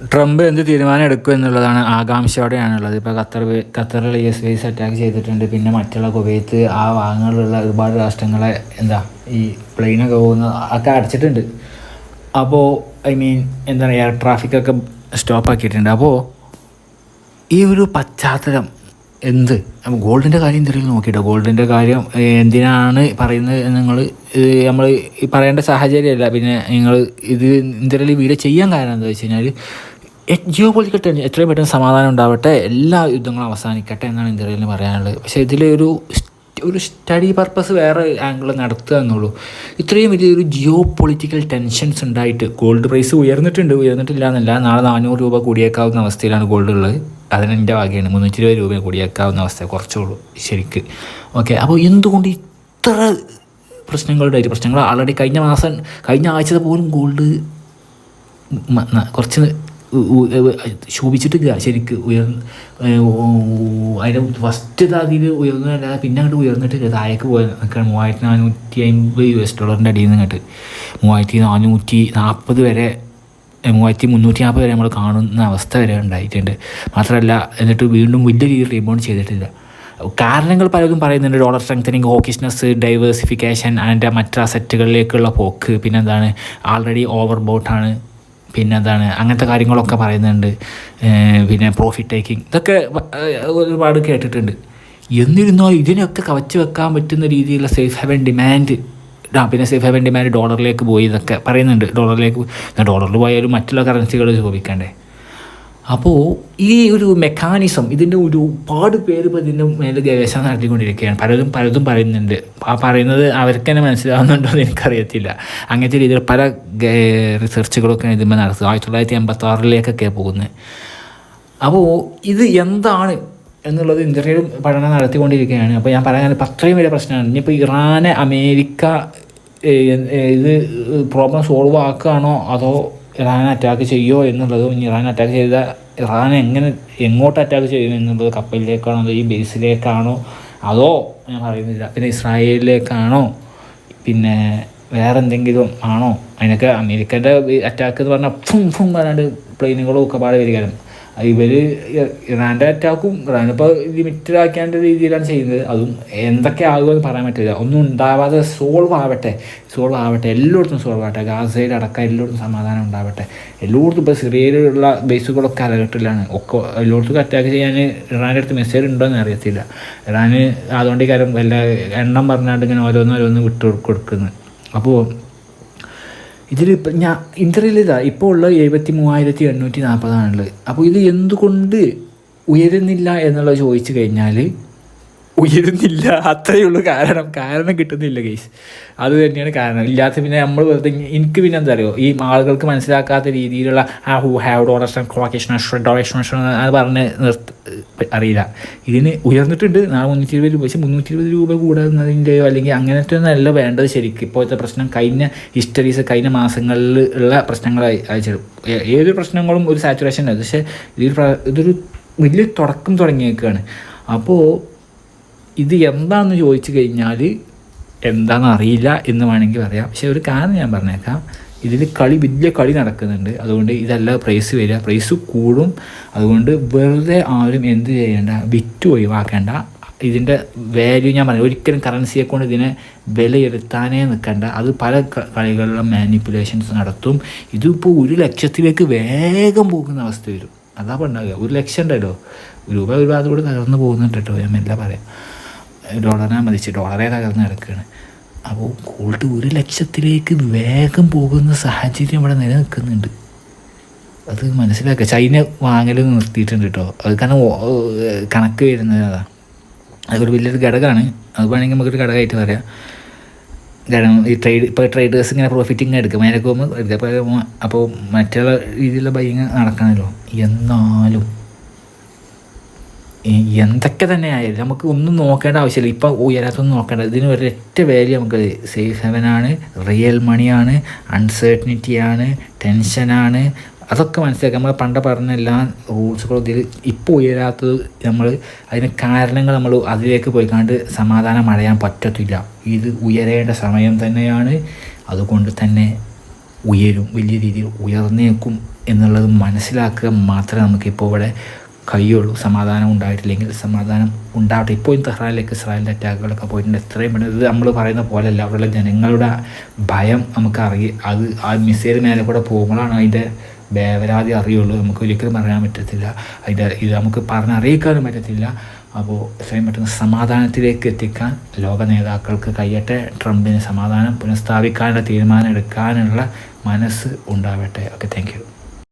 Trump എന്ത് തീരുമാനം എടുക്കും എന്നുള്ളതാണ് ആകാംക്ഷയോടെയാണുള്ളത്. ഇപ്പോൾ ഖത്തർ ഖത്തറിൽ യു എസ് ബേസ് അറ്റാക്ക് ചെയ്തിട്ടുണ്ട്. പിന്നെ മറ്റുള്ള കുവൈത്ത് ആ ഭാഗങ്ങളിലുള്ള ഒരുപാട് രാഷ്ട്രങ്ങളെ എന്താ ഈ പ്ലെയിനൊക്കെ പോകുന്ന ഒക്കെ അടച്ചിട്ടുണ്ട്. അപ്പോൾ ഐ മീൻ എന്താണ് എയർ ട്രാഫിക്കൊക്കെ സ്റ്റോപ്പ് ആക്കിയിട്ടുണ്ട്. അപ്പോൾ ഈ ഒരു പശ്ചാത്തലം എന്ത്? ഗോൾഡിന്റെ കാര്യം എന്തെങ്കിലും നോക്കിയിട്ടോ? ഗോൾഡിന്റെ കാര്യം എന്തിനാണ് പറയുന്നത് നിങ്ങൾ നമ്മൾ ഈ പറയേണ്ട സാഹചര്യമല്ല. പിന്നെ നിങ്ങൾ ഇത് എന്തെങ്കിലും വീഡിയോ ചെയ്യാൻ കാരണം എന്താ വെച്ച് കഴിഞ്ഞാൽ ജിയോ പൊളിറ്റിക്കൽ ടെൻഷൻ എത്രയും പെട്ടെന്ന് സമാധാനം ഉണ്ടാവട്ടെ എല്ലാ യുദ്ധങ്ങളും അവസാനിക്കട്ടെ എന്നാണ് എന്തെങ്കിലും പറയാനുള്ളത്. പക്ഷേ ഇതിലൊരു ഒരു സ്റ്റഡി പർപ്പസ് വേറെ ആംഗിൾ നടത്തുക എന്നുള്ളൂ. ഇത്രയും വലിയൊരു ജിയോ പൊളിറ്റിക്കൽ ടെൻഷൻസ് ഉണ്ടായിട്ട് ഗോൾഡ് പ്രൈസ് ഉയർന്നിട്ടുണ്ട് ഉയർന്നിട്ടില്ല എന്നല്ല നാളെ നാനൂറ് രൂപ കൂടിയേക്കാവുന്ന അവസ്ഥയിലാണ് ഗോൾഡ് ഉള്ളത്. അതിന് എന്റെ വകയാണ്. മുന്നൂറ്റി ഇരുപത് രൂപ കൂടിയേക്കാവുന്ന അവസ്ഥ കുറച്ചേ ഉള്ളൂ ശരിക്ക്. ഓക്കെ അപ്പോൾ എന്തുകൊണ്ട് ഇത്ര പ്രശ്നങ്ങളുടെ ഒരു പ്രശ്നങ്ങൾ? ആൾറെഡി കഴിഞ്ഞ മാസം കഴിഞ്ഞ ആഴ്ച പോലും ഗോൾഡ് കുറച്ച് ശോഭിച്ചിട്ട് ശരിക്ക്. ഉയർന്ന് അതിന്റെ ഫസ്റ്റ് അതിൽ ഉയർന്നതല്ല പിന്നെ അങ്ങോട്ട് ഉയർന്നിട്ട് താഴേക്ക് പോയ നിൽക്കുകയാണ് മൂവായിരത്തി നാനൂറ്റി അമ്പത് യു എസ് ഡോളറിന്റെ അടിയിൽ നിന്ന് ഇങ്ങോട്ട്. മൂവായിരത്തി നാനൂറ്റി നാൽപ്പത് വരെ മൂവായിരത്തി മുന്നൂറ്റി നാൽപ്പത് വരെ നമ്മൾ കാണുന്ന അവസ്ഥ വരെ ഉണ്ടായിട്ടുണ്ട്. മാത്രമല്ല എന്നിട്ട് വീണ്ടും വലിയ രീതിയിൽ റീബൗണ്ട് ചെയ്തിട്ടില്ല. കാരണങ്ങൾ പലതും പറയുന്നുണ്ട്. ഡോളർ സ്ട്രെങ്തനിങ് ഹോക്കിഷ്നെസ് ഡൈവേഴ്സിഫിക്കേഷൻ അതിന്റെ മറ്റ് അസറ്റുകളിലേക്കുള്ള പോക്ക്. പിന്നെന്താണ്? ആൾറെഡി ഓവർ ബോട്ടാണ് പിന്നെന്താണ്? അങ്ങനത്തെ കാര്യങ്ങളൊക്കെ പറയുന്നുണ്ട്. പിന്നെ പ്രോഫിറ്റ് ടേക്കിംഗ് ഇതൊക്കെ ഒരുപാട് കേട്ടിട്ടുണ്ട്. എന്നിരുന്നോ ഇതിനൊക്കെ കവച്ച് വെക്കാൻ പറ്റുന്ന രീതിയിലുള്ള സേഫ് ഹവൻ ഡിമാൻഡ് ആ പിന്നെ സേഫ് ഹെവൻ ഡിമാൻഡ് ഡോളറിലേക്ക് പോയി എന്നൊക്കെ പറയുന്നുണ്ട്. ഡോളറിലേക്ക് ഡോളറിൽ പോയാലും മറ്റുള്ള കറൻസികൾ ചോദിക്കണ്ടേ. അപ്പോൾ ഈ ഒരു മെക്കാനിസം ഇതിന്റെ ഒരുപാട് പേര് ഇപ്പോൾ ഇതിന്റെ മേലെ ഗവേഷണം നടത്തിക്കൊണ്ടിരിക്കുകയാണ്. പലരും പലതും പറയുന്നുണ്ട്. ആ പറയുന്നത് അവർക്ക് തന്നെ മനസ്സിലാവുന്നുണ്ടോ എന്ന് എനിക്കറിയത്തില്ല. അങ്ങനത്തെ രീതിയിൽ പല റിസർച്ചുകളൊക്കെ ഇതിന്മേൽ നടത്തുക. ആയിരത്തി തൊള്ളായിരത്തി എൺപത്തി ആറിലേക്കൊക്കെ പോകുന്നത്. അപ്പോൾ ഇത് എന്താണ് എന്നുള്ളത് ഇന്ത്യയിലും പഠനം നടത്തിക്കൊണ്ടിരിക്കുകയാണ്. അപ്പോൾ ഞാൻ പറയാൻ അത്രയും വലിയ പ്രശ്നമാണ്. ഇനിയിപ്പോൾ ഇറാൻ അമേരിക്ക ഇത് പ്രോബ്ലം സോൾവ് ആക്കുകയാണോ അതോ ഇറാൻ അറ്റാക്ക് ചെയ്യുമോ എന്നുള്ളതും ഇനി ഇറാൻ അറ്റാക്ക് ചെയ്ത ഇറാൻ എങ്ങനെ എങ്ങോട്ട് അറ്റാക്ക് ചെയ്യും എന്നുള്ളത് കപ്പലിലേക്കാണോ അതോ ഈ ബേസിലേക്കാണോ അതോ ഞാൻ പറയുന്നില്ല. പിന്നെ ഇസ്രായേലിലേക്കാണോ? പിന്നെ വേറെ എന്തെങ്കിലും ആണോ? അതിനൊക്കെ അമേരിക്കന്റെ അറ്റാക്ക് എന്ന് പറഞ്ഞാൽ ഫും ഫും പറഞ്ഞാണ്ട് പ്ലെയിനുകളും ഒക്കെ പാടെ വരികയാണ്. ഇവർ ഇറാന്റെ അറ്റാക്കും ഇറാനിപ്പോൾ ലിമിറ്റഡ് ആക്കേണ്ട രീതിയിലാണ് ചെയ്യുന്നത്. അതും എന്തൊക്കെ ആകുമെന്ന് പറയാൻ പറ്റില്ല. ഒന്നും ഉണ്ടാവാതെ സോൾവ് ആവട്ടെ. സോൾവ് ആവട്ടെ. എല്ലായിടത്തും സോൾവ് ആവട്ടെ. ഗാസയിൽ അടക്കം എല്ലായിടത്തും സമാധാനം ഉണ്ടാവട്ടെ. എല്ലായിടത്തും ഇപ്പോൾ സിറിയയിലുള്ള ബേസുകളൊക്കെ അലകട്ടിലാണ് ഒക്കെ എല്ലായിടത്തും അറ്റാക്ക് ചെയ്യാൻ ഇറാന്റെ അടുത്ത് മെസ്സേജ് ഉണ്ടോ എന്ന് അറിയത്തില്ല. ഇറാന് അതുകൊണ്ട് ഈ കാര്യം വല്ല എണ്ണം പറഞ്ഞാണ്ട് ഇങ്ങനെ ഓരോന്ന് വിട്ടു കൊടുക്കുന്നത് അപ്പോൾ ഇതിൽ ഞാൻ ഇന്ത്യയിൽ ഇതാ ഇപ്പോൾ ഉള്ള എഴുപത്തി മൂവായിരത്തി എണ്ണൂറ്റി നാൽപ്പതാണുള്ളത് അപ്പോൾ ഇത് എന്തുകൊണ്ട് ഉയരുന്നില്ല എന്നുള്ളത് ചോദിച്ചു കഴിഞ്ഞാൽ ഉയരുന്നില്ല. അത്രയേ ഉള്ളൂ കാരണം. കാരണം കിട്ടുന്നില്ല കേസ് അത് തന്നെയാണ് കാരണം. ഇല്ലാത്ത പിന്നെ നമ്മൾ വെറുതെ എനിക്ക് പിന്നെ എന്താ അറിയോ? ഈ ആളുകൾക്ക് മനസ്സിലാക്കാത്ത രീതിയിലുള്ള ആ ഹു ഹാവ് ഡോണേഷൻ ക്ലോക്കേഷൻ ഡൊളേഷൻ അത് പറഞ്ഞ് നിർത്ത് അറിയില്ല. ഇതിന് ഉയർന്നിട്ടുണ്ട്. നാളെ മുന്നൂറ്റി ഇരുപത് രൂപ. പക്ഷേ മുന്നൂറ്റി ഇരുപത് രൂപ കൂടുന്നതിന്റെയോ അല്ലെങ്കിൽ അങ്ങനത്തെ ഒന്നല്ല വേണ്ടത് ശരിക്കും. ഇപ്പോഴത്തെ പ്രശ്നം കഴിഞ്ഞ ഹിസ്റ്ററീസ് കഴിഞ്ഞ മാസങ്ങളിൽ ഉള്ള പ്രശ്നങ്ങളായി അയച്ചിടും. ഏ- ഏതൊരു പ്രശ്നങ്ങളും ഒരു സാച്ചുറേഷൻ ഉണ്ട് പക്ഷേ ഇതൊരു ഇതൊരു വലിയ തുടക്കം തുടങ്ങിയേക്കാണ്. അപ്പോൾ ഇത് എന്താണെന്ന് ചോദിച്ചു കഴിഞ്ഞാൽ എന്താണെന്ന് അറിയില്ല എന്ന് വേണമെങ്കിൽ പറയാം. പക്ഷേ ഒരു കാരണം ഞാൻ പറഞ്ഞേക്കാം. ഇതിൽ കളി വലിയ കളി നടക്കുന്നുണ്ട്. അതുകൊണ്ട് ഇതല്ല പ്രൈസ് വരിക. പ്രൈസ് കൂടും. അതുകൊണ്ട് വെറുതെ ആരും എന്ത് ചെയ്യേണ്ട വിറ്റ് ഒഴിവാക്കേണ്ട. ഇതിന്റെ വാല്യൂ ഞാൻ പറഞ്ഞു ഒരിക്കലും കറൻസിയെ കൊണ്ട് ഇതിനെ വിലയിരുത്താനേ നിൽക്കണ്ട. അത് പല കളികളിലും മാനിപ്പുലേഷൻസ് നടത്തും. ഇതിപ്പോൾ ഒരു ലക്ഷത്തിലേക്ക് വേഗം പോകുന്ന അവസ്ഥ വരും. അതാ ഉണ്ടാകുക ഒരു ലക്ഷം ഉണ്ടല്ലോ. രൂപ ഒരുപാട് ഭാഗത്ത് കൂടെ തകർന്നു പോകുന്നുണ്ട് കേട്ടോ. ഞാൻ മെല്ലെ പറയാം. ഡോളറിനെ മതിച്ച്. ഡോളറെ തകർന്ന് കിടക്കുകയാണ് അപ്പോൾ ഗോൾഡ് ഒരു ലക്ഷത്തിലേക്ക് വേഗം പോകുന്ന സാഹചര്യം ഇവിടെ നിലനിൽക്കുന്നുണ്ട്. അത് മനസ്സിലാക്കുക ചൈന വാങ്ങൽ നിർത്തിയിട്ടുണ്ട് കേട്ടോ അത് കാരണം കണക്ക് വരുന്നത് അതാ. അതൊരു വലിയൊരു ഘടകമാണ്. അത് വേണമെങ്കിൽ നമുക്കൊരു ഘടകമായിട്ട് പറയാം. കാരണം ഈ ട്രേഡ് ഇപ്പോൾ ട്രേഡേഴ്സ് ഇങ്ങനെ പ്രോഫിറ്റിങ് എടുക്കും. അതിനൊക്കെ എടുക്കുക അപ്പോൾ മറ്റുള്ള രീതിയിലുള്ള ബൈങ് നടക്കണമല്ലോ എന്നാലും എന്തൊക്കെ തന്നെ ആയാലും നമുക്ക് ഒന്നും നോക്കേണ്ട ആവശ്യമില്ല. ഇപ്പം ഉയരാത്തൊന്നും നോക്കേണ്ട. ഇതിന് ഒരൊറ്റ വാല്യൂ നമുക്ക് സേഫ് ഹെവനാണ് റിയൽ മണിയാണ് അൺസേർട്ടനിറ്റിയാണ് ടെൻഷനാണ് അതൊക്കെ മനസ്സിലാക്കുക നമ്മൾ പണ്ട് പറഞ്ഞ എല്ലാ റൂൾസുകളും ഇതിൽ ഇപ്പോൾ ഉയരാത്തത് നമ്മൾ അതിന് കാരണങ്ങൾ നമ്മൾ അതിലേക്ക് പോയി കണ്ട് സമാധാനം അടയാൻ പറ്റത്തില്ല. ഇത് ഉയരേണ്ട സമയം തന്നെയാണ്. അതുകൊണ്ട് തന്നെ ഉയരും. വലിയ രീതിയിൽ ഉയർന്നേക്കും എന്നുള്ളത് മനസ്സിലാക്കുക മാത്രമേ നമുക്കിപ്പോൾ ഇവിടെ കഴിയുള്ളൂ സമാധാനം ഉണ്ടായിട്ടില്ലെങ്കിൽ സമാധാനം ഉണ്ടാവട്ടെ. ഇപ്പോഴും തെഹ്റാനിലേക്ക് ഇസ്രായേലിന്റെ അറ്റാക്കുകളൊക്കെ പോയിട്ടുണ്ട്. എത്രയും പെട്ടെന്ന് ഇത് നമ്മൾ പറയുന്ന പോലെയല്ല. അവിടെയുള്ള ജനങ്ങളുടെ ഭയം നമുക്ക് അറിയ അത് ആ മിസൈൽ മേലെ കൂടെ പോകുമ്പോഴാണ് അതിന്റെ വേവരാതി അറിയുള്ളൂ. നമുക്ക് ഒരിക്കലും പറയാൻ പറ്റത്തില്ല. അതിന്റെ ഇത് നമുക്ക് പറഞ്ഞറിയിക്കാനും പറ്റത്തില്ല. അപ്പോൾ എത്രയും പെട്ടെന്ന് സമാധാനത്തിലേക്ക് എത്തിക്കാൻ ലോക നേതാക്കൾക്ക് കഴിയട്ടെ. ട്രംപിന് സമാധാനം പുനഃസ്ഥാപിക്കാനുള്ള തീരുമാനം എടുക്കാനുള്ള മനസ്സ് ഉണ്ടാവട്ടെ. Okay thank